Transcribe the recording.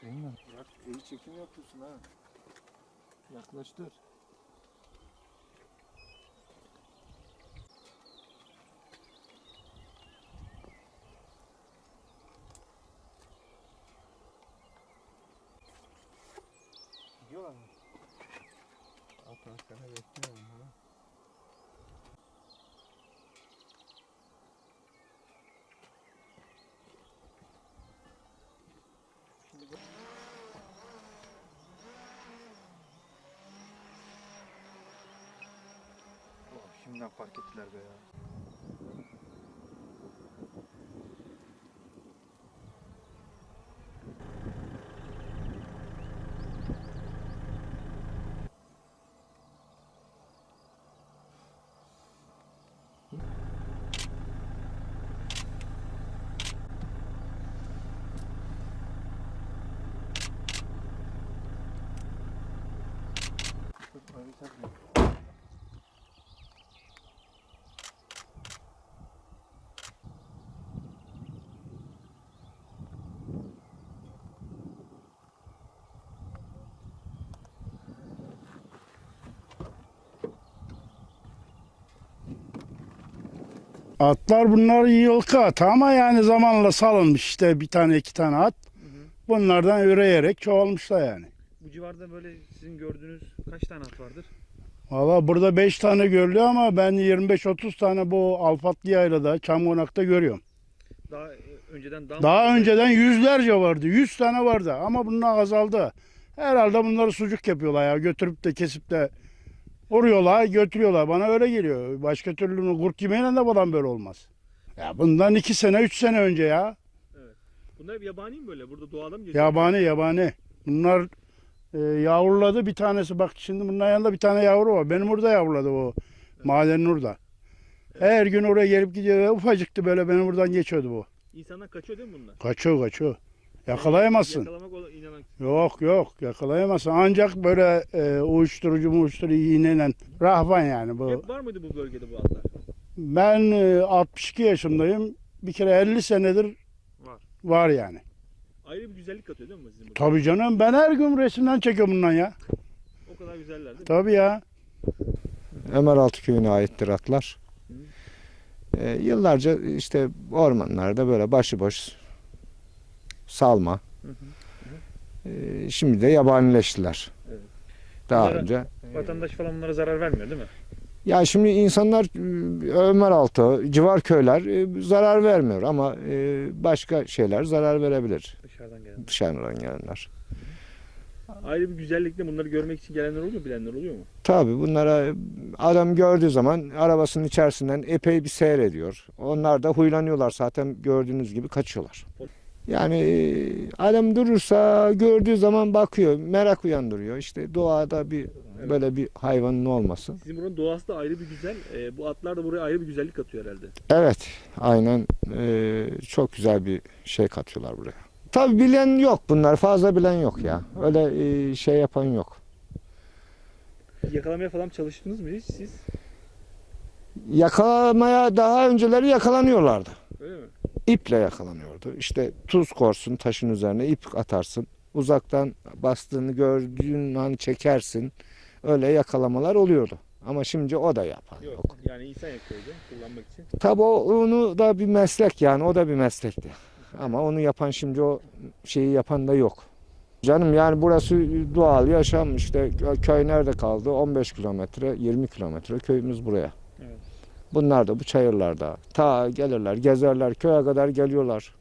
Şeyin mi? Bırak iyi çekim yapıyorsun ha. Yaklaştır. Gidiyorlar mı? Altın sene bekliyorum bunu. Şimdi bu- Şimdiden fark ettiler be ya. Atlar bunlar yılkı atı ama yani zamanla salınmış işte bir tane iki tane at. Bunlardan üreyerek çoğalmışlar yani. Bu civarda böyle sizin gördüğünüz kaç tane at vardır? Valla burada 5 tane görülüyor ama ben 25-30 tane bu Alfatlı Yayla'da, Çamkonak'ta görüyorum. Daha e, önceden daha, Daha önceden yüzlerce vardı. 100 tane vardı ama bunlar azaldı. Herhalde bunları sucuk yapıyorlar ya. Götürüp de kesip de vuruyorlar, götürüyorlar. Bana öyle geliyor. Başka türlü kurt yemeğiyle de falan böyle olmaz. Ya bundan 2 sene, 3 sene önce ya. Bunlar hep yabani mi böyle? Burada doğada mı geziyor? Yabani yabani. Bunlar e, yavruladı bir tanesi. Bak şimdi bunun yanında bir tane yavru var. Benim orada yavruladı o. Madenin orada. Her gün oraya gelip gidiyor. Ufacıktı böyle benim buradan geçiyordu bu. İnsanlar kaçıyor değil mi bunlar? Kaçıyor kaçıyor. Yakalayamazsın. Yakalamak inanan. Yok yok yakalayamazsın. Ancak böyle e, uyuşturucu uyuşturucu iğneyle rahvan yani bu. Hep var mıydı bu bölgede bu atlar? Ben e, 62 yaşındayım. Bir kere 50 senedir Var. var yani. Ayrı bir güzellik katıyor değil mi sizin burada? Tabii canım ben her gün resimden çekiyorum bundan ya. O kadar güzeller değil mi? Tabii ya. Ömeraltı köyüne aittir atlar. Ee, yıllarca işte ormanlarda böyle başıboş salma. Hı hı. Ee, şimdi de yabanileştiler. Evet. Daha Bunlara- önce. Vatandaş falan bunlara zarar vermiyor değil mi? Ya şimdi insanlar e, Ömeraltı, civar köyler e, zarar vermiyor ama e, başka şeyler zarar verebilir Dışarıdan gelen. dışarıdan gelenler. Ayrı bir güzellikle bunları görmek için gelenler oluyor? Bilenler oluyor mu? Tabii bunlara adam gördüğü zaman arabasının içerisinden epey bir seyrediyor. Onlar da huylanıyorlar zaten gördüğünüz gibi kaçıyorlar. Yani e, adam durursa gördüğü zaman bakıyor, merak uyandırıyor. İşte doğada bir böyle bir hayvanın olması. Sizin buranın doğası da ayrı bir güzel. Ee, bu atlar da buraya ayrı bir güzellik katıyor herhalde. Evet, aynen e, çok güzel bir şey katıyorlar buraya. Tabii bilen yok bunlar, fazla bilen yok ya. Öyle e, şey yapan yok. Yakalamaya falan çalıştınız mı hiç siz? Yakalamaya daha önceleri yakalanıyorlardı. İple yakalanıyordu. İşte tuz korsun taşın üzerine ip atarsın. Uzaktan bastığını gördüğün an çekersin. Öyle yakalamalar oluyordu. Ama şimdi o da yapan yok. Yok. Yani insan yakalıyordu kullanmak için. Tabii o- onu da bir meslek yani o da bir meslekti. Ama onu yapan şimdi o şeyi yapan da yok. Canım yani burası doğal yaşam işte köy nerede kaldı? 15 kilometre 20 kilometre köyümüz buraya. Evet. Bunlar da bu çayırlarda. Ta gelirler gezerler köye kadar geliyorlar.